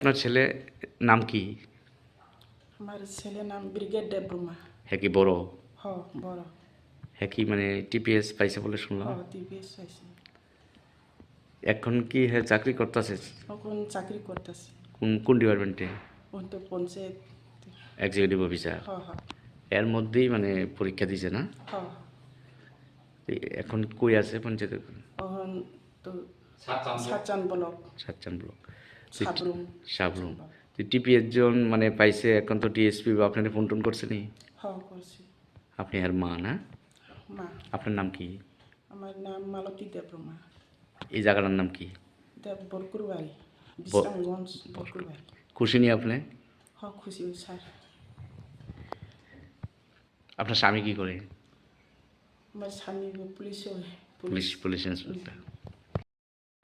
আপনার ছেলে নাম কি? আমার ছেলের নাম ব্রিগেড দেবরুমা হ্যাঁ কি বড়? হ বড়। হ্যাঁ কি মানে টিপিএস পাইছে বলে শুনলাম। টিভিএস হয়েছে এখন কি হ্যাঁ চাকরি করতেছে? এখন চাকরি করতেছে। কোন কোন ডিপার্টমেন্টে ওন তো পঞ্চায়েত। এক্সিকিউটিভ অফিসার এর মধ্যেই মানে পরীক্ষা দিছে না? এখন কই আছে পঞ্চায়েত? এখন তো সাতচান ব্লক। সাতচান ব্লক। সাবরুম সাবরুম টিপিএস জন মানে পাইছে এখন তো টিএসপি বা আপনার ফোন টোন করছে নি? আপনি আর মা না? আপনার নাম কি? আমার নাম মালতী দেবরুমা। এই জায়গাটার নাম কি? খুশি নি আপনি? খুশি স্যার। আপনার স্বামী কি করে? আমার স্বামী পুলিশে পুলিশ পুলিশ ইন্সপেক্টর।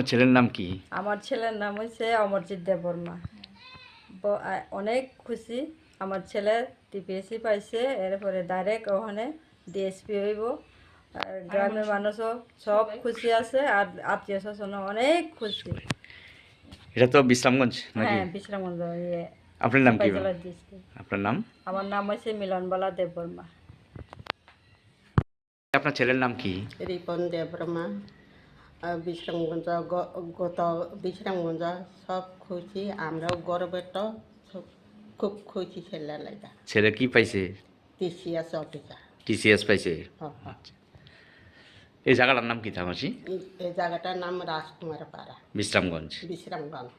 ছেলের নাম কি? আমার ছেলের নাম হচ্ছে অমরজিৎ দেববর্মা ব- অনেক খুশি আমার ছেলে টিপিএসসি পাইছে এরপরে ডাইরেক্ট ওখানে ডিএসপি হইব। আর গ্রামের মানুষও সব খুশি আছে আর আত্মীয় স্বজনও অনেক খুশি। এটা তো বিশ্রামগঞ্জ হ্যাঁ বিশ্রামগঞ্জ ইয়ে আপনার নাম কি? আপনার নাম? আমার নাম হচ্ছে মিলনবালা দেববর্মা আপনার ছেলের নাম কি? রিপন দেবরমা আহ, বিশ্রামগঞ্জ গত বিশ্রামগঞ্জ সব খুশি আমরাও গর্বের তো খুব খুশি ছেলে লাগা ছেলে কি পাইছে? টিসিএস অটিকা টিসিএস পাইছে? হ্যাঁ। আচ্ছা। এই জায়গাটার নাম কি থামাসি এই জায়গাটার নাম রাজকুমার পাড়া বিশ্রামগঞ্জ। বিশ্রামগঞ্জ।